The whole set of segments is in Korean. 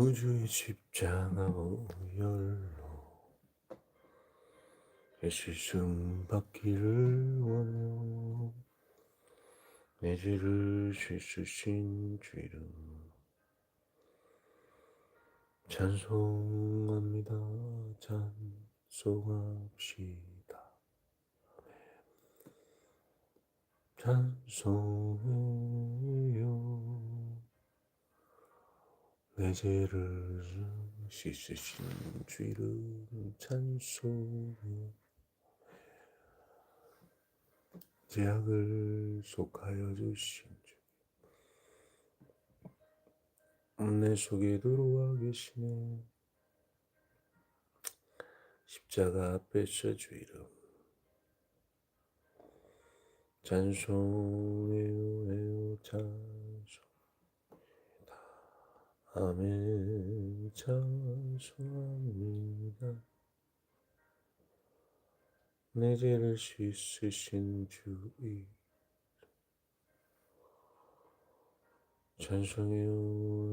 구주의 십자가 오열로 예수승 받기를 원하오 내 죄를 씻으신 주이름 찬송합니다. 찬송합시다. 찬송해요 내 죄를 씻으신 주 이름 찬송해 죄악을 속하여 주신 주. 내 속에 들어와 계시네. 십자가 앞에서 주 이름. 찬송해요, 해요, 찬 송. 아멘, 찬송합니다. 내 죄를 씻으신 주의 찬송해요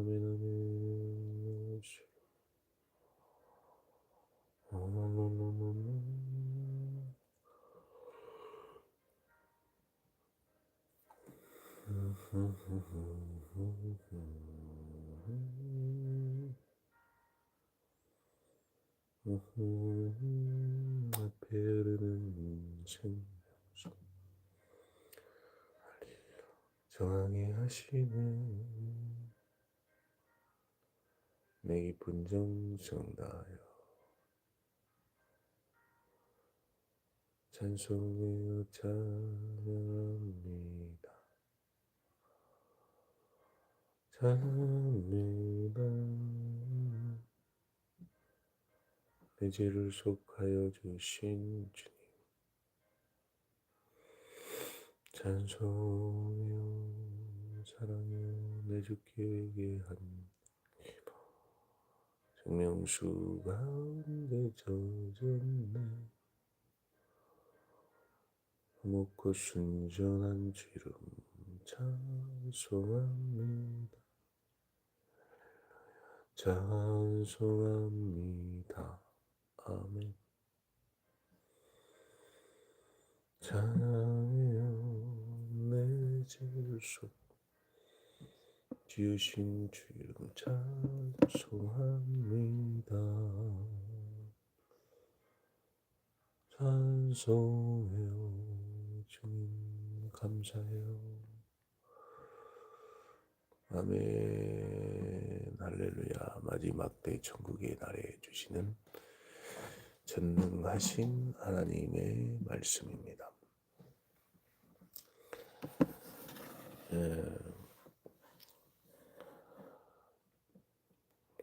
아멘 아멘 어머머머머 머 앞에 흐르는 생명수 정황이 하시네 내 깊은 정성 다하여 찬송해요 찬양합니다. 찬양합니다 내 죄를 속하여 주신 주님. 찬송해요 사랑해요 내 주께 기도 생명수 가운데 젖었네. 먹고 순전한 지름 찬송합니다. 찬송합니다 아멘. 찬양해요 내 죄를 속 지으신 주 이름 찬송합니다. 찬송해요 주님 감사해요. 아멘 할렐루야 마지막 때 천국의 날에 주시는 전능하신 하나님의 말씀입니다. 에,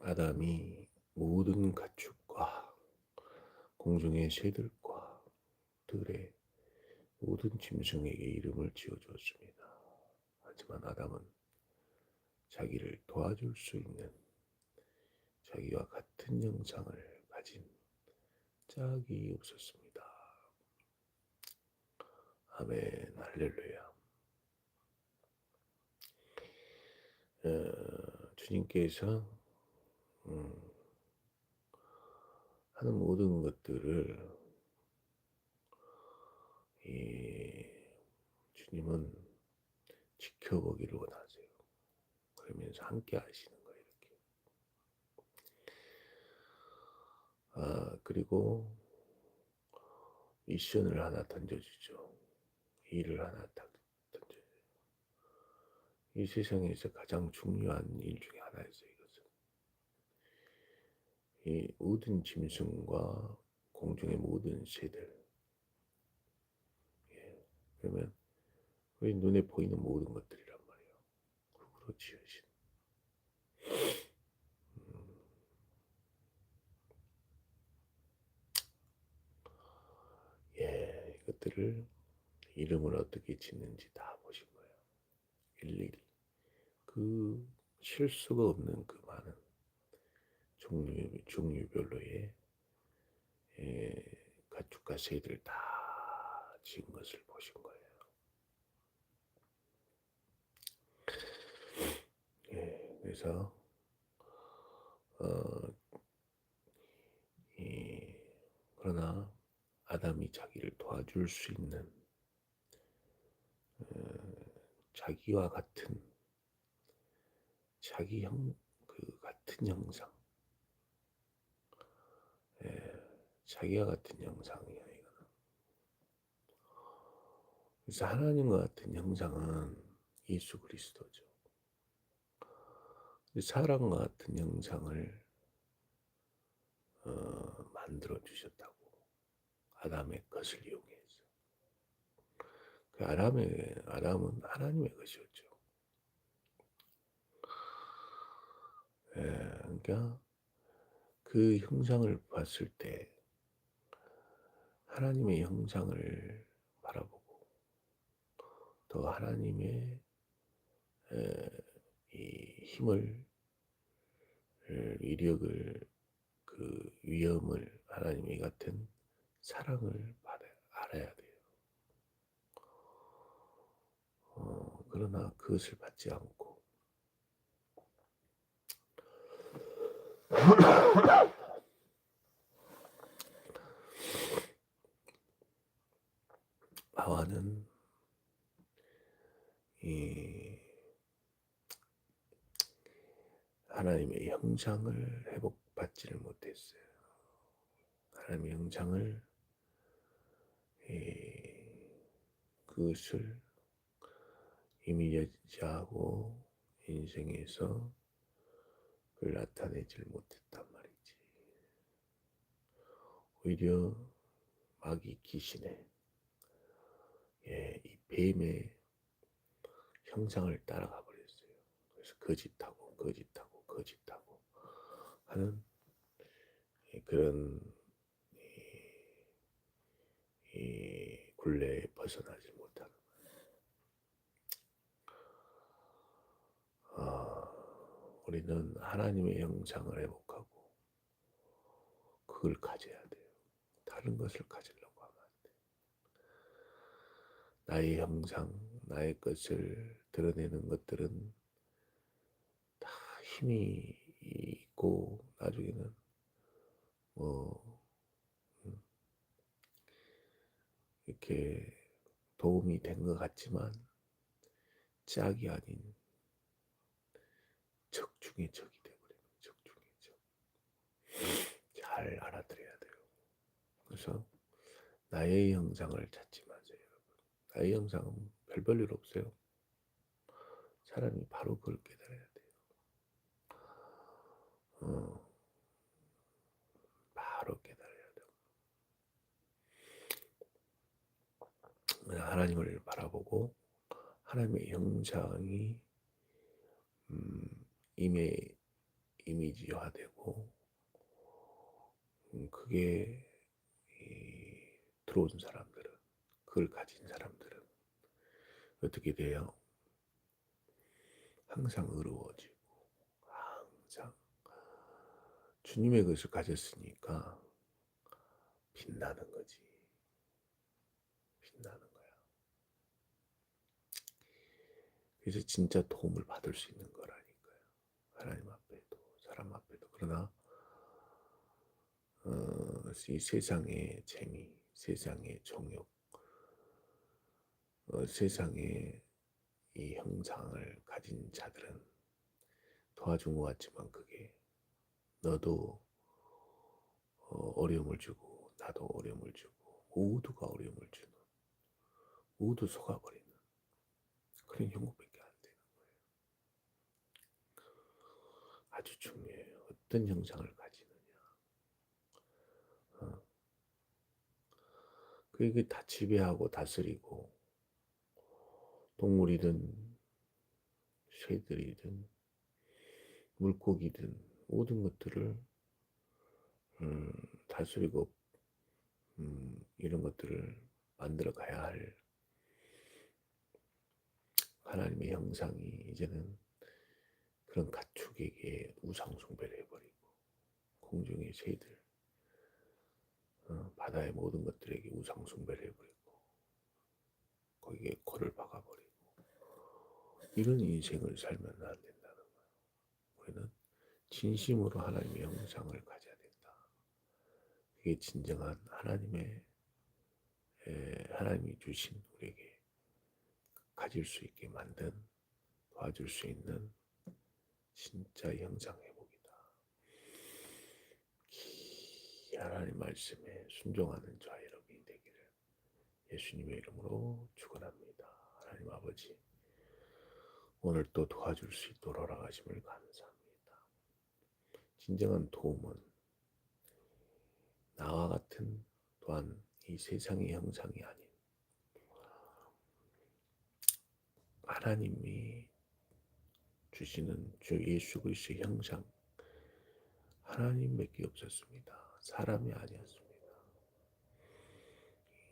아담이 모든 가축과 공중의 새들과 들의 모든 짐승에게 이름을 지어주었습니다. 하지만 아담은 자기를 도와줄 수 있는 자기와 같은 형상을 가진 짝이 없었습니다. 아멘, 할렐루야. 어, 주님께서 음, 하는 모든 것들을 이 주님은 지켜보기를 원하세요. 그러면서 함께 하시는 거예요, 이렇게. 아, 그리고 미션을 하나 던져주죠. 일을 하나 딱 던져요. 이 세상에서 가장 중요한 일 중에 하나였어요, 이것은. 이 모든 짐승과 공중의 모든 새들. 예, 그러면 우리 눈에 보이는 모든 것들이란 말이에요. 흙으로 지으신. 것들을 이름을 어떻게 짓는지 다 보신 거예요. 일일이. 그 실수가 없는 그 많은 종류, 종류별로의 예, 가축과 새들 다 지은 것을 보신 거예요. 예, 그래서 어, 예, 그러나 아담이 자기를 도와줄 수 있는 어, 자기와 같은 자기 형 그 같은 형상, 예, 자기와 같은 형상이야 이거는. 그래서 하나님과 같은 형상은 예수 그리스도죠. 사람과 같은 형상을 어, 만들어 주셨다고 아담의 것을 이용해서 그 아담의 아담은 하나님의 것이었죠. 예, 그러니까 그 형상을 봤을 때 하나님의 형상을 바라보고 또 하나님의 에, 이 힘을 위력을 그 위험을 하나님의 같은 사랑을 받아 알아야 돼요. 어, 그러나 그것을 받지 않고 하와는 이 하나님의 형상을 회복받지를 못했어요. 하나님의 형상을 그것을 이미지하고 인생에서 그걸 나타내질 못했단 말이지. 오히려 마귀 귀신의 예, 이 뱀의 형상을 따라가 버렸어요. 그래서 거짓하고 거짓하고 거짓하고 하는 그런 이, 이 굴레에 벗어나지 못하는 아, 우리는 하나님의 형상을 회복하고 그걸 가져야 돼요. 다른 것을 가지려고 하면 안 돼. 나의 형상, 나의 것을 드러내는 것들은 다 힘이 있고 나중에는 뭐 음, 이렇게 도움이 된 것 같지만 짝이 아닌 적 중의 적이 되버리는 적 중의 적. 잘 알아들어야 돼요. 그래서 나의 형상을 찾지 마세요, 여러분. 나의 형상은 별 볼 일 없어요. 사람이 바로 그걸 깨달아야 돼요. 어, 바로 깨달아야 돼요. 하나님을 바라보고 하나님의 형상이 음, 이미 이미지화되고 음, 그게 들어온 사람들은 그걸 가진 사람들은 어떻게 돼요? 항상 의로워지고 항상 주님의 것을 가졌으니까 빛나는 거지. 빛나는 거야. 그래서 진짜 도움을 받을 수 있는 거라니까요. 하나님 앞에도 사람 앞에도 그러나 어, 이 세상의 재미, 세상의 정욕, 어, 세상의 이 형상을 가진 자들은 도와준 것 같지만 그게 너도 어, 어려움을 주고 나도 어려움을 주고 모두가 어려움을 주는 모두 속아버리는 그런 형국밖에 안 되는 거예요. 아주 중요해요. 어떤 형상을 가지느냐. 어. 그게 다 지배하고 다스리고 동물이든 새들이든 물고기든 모든 것들을 음, 다스리고 음, 이런 것들을 만들어 가야 할 하나님의 형상이 이제는 그런 가축에게 우상 숭배를 해버리고 공중의 새들 어, 바다의 모든 것들에게 우상 숭배를 해버리고 거기에 코를 박아버리고 이런 인생을 살면 안 된다는 거예요. 우리는 진심으로 하나님의 형상을 가져야 된다. 그게 진정한 하나님의 하나님이 주신 우리에게 가질 수 있게 만든 도와줄 수 있는 진짜 형상 회복이다. 이 하나님 말씀에 순종하는 저와 여러분이 되기를 예수님의 이름으로 축원합니다. 하나님 아버지 오늘 또 도와줄 수 있도록 허락하심을 감사합니다. 진정한 도움은 나와 같은 또한 이 세상의 형상이 아닌 하나님이 주시는 주 예수 그리스도의 형상 하나님밖에 없었습니다. 사람이 아니었습니다.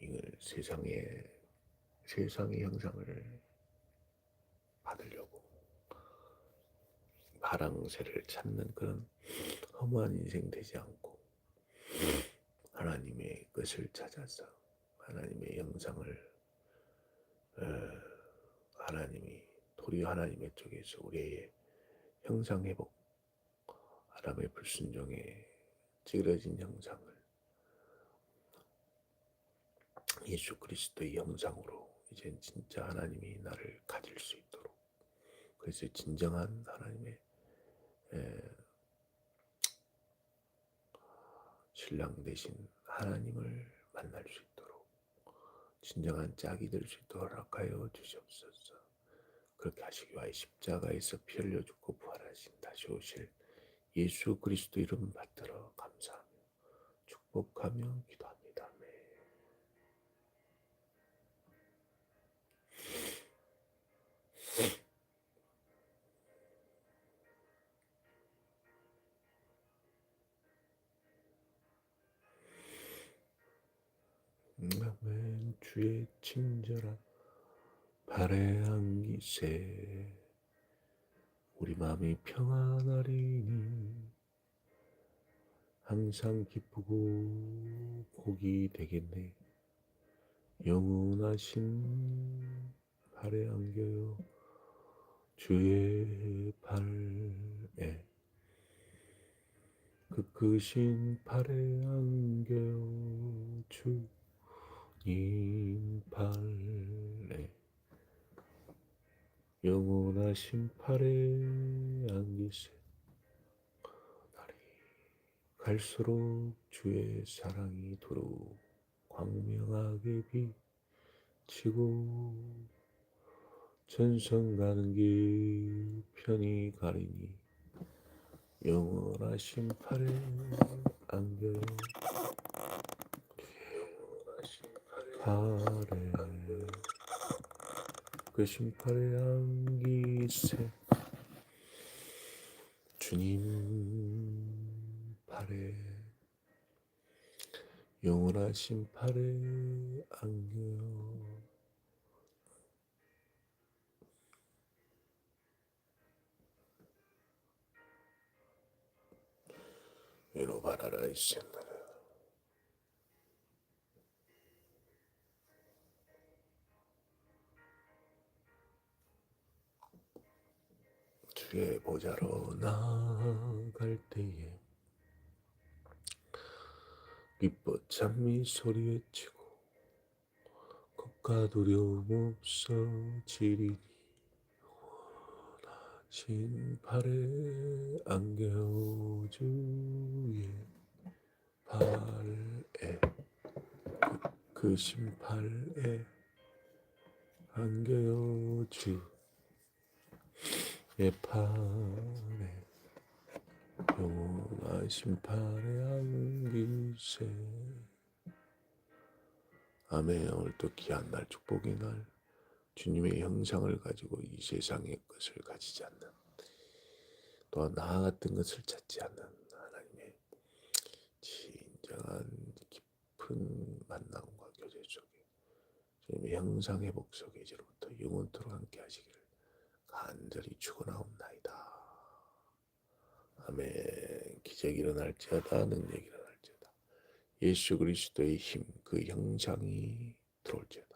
이걸 세상의 세상의 형상을 받으려고 바랑새를 찾는 그런 허무한 인생 되지 않고 하나님의 것을 찾아서 하나님의 형상을 어, 하나님이 도리 하나님의 쪽에서 우리의 형상 회복 아담의 불순종에 찌그러진 형상을 예수 그리스도의 형상으로 이제 진짜 하나님이 나를 가질 수 있도록 그래서 진정한 하나님의 에, 신랑 대신 하나님을 만날 수 있도록 진정한 짝이 될 수 있도록 허락하여 주시옵소서. 그렇게 하시기 위하여 십자가에서 피 흘려 죽고 부활하신 다시 오실 예수 그리스도 이름 받들어 감사하며 축복하며 기도합니다. 아멘. 아멘 주의 친절한 안기세 우리 마음이 평안하리니 항상 기쁘고 복이 되겠네. 영원하신 발에 안겨요. 주의 발에 그 크신 발에 안겨요. 주님 발에 영원하신 팔에 안기세 날이 갈수록 주의 사랑이 두루 광명하게 비치고 전성 가는 길 편히 가리니 영원하신 팔에 안겨요 팔에 그 심판의 안기세. 주님 팔에 영원하신 팔에 안겨요 위로 바라라 이시나라 주의 보좌로 나아갈 때에 기뻐 찬미 소리 외치고 겁과 두려움 없어지리니 원하신 팔에 안겨 주의 발에 그 심팔에 안겨요 주 의 팔에 영원하신 팔에 안기세 아멘. 오늘 또 귀한 날 축복의 날. 주님의 형상을 가지고 이 세상의 것을 가지지 않는 또한 나와 같은 것을 찾지 않는 하나님의 진정한 깊은 만남과 교제 속에 주님의 형상 회복 속에 이제로부터 영원토록 함께 하시기를 간절히 축원하옵나이다. 아멘. 기적이 일어날지어다 능력이 일어날지어다. 예수 그리스도의 힘 그 형상이 들어올지어다.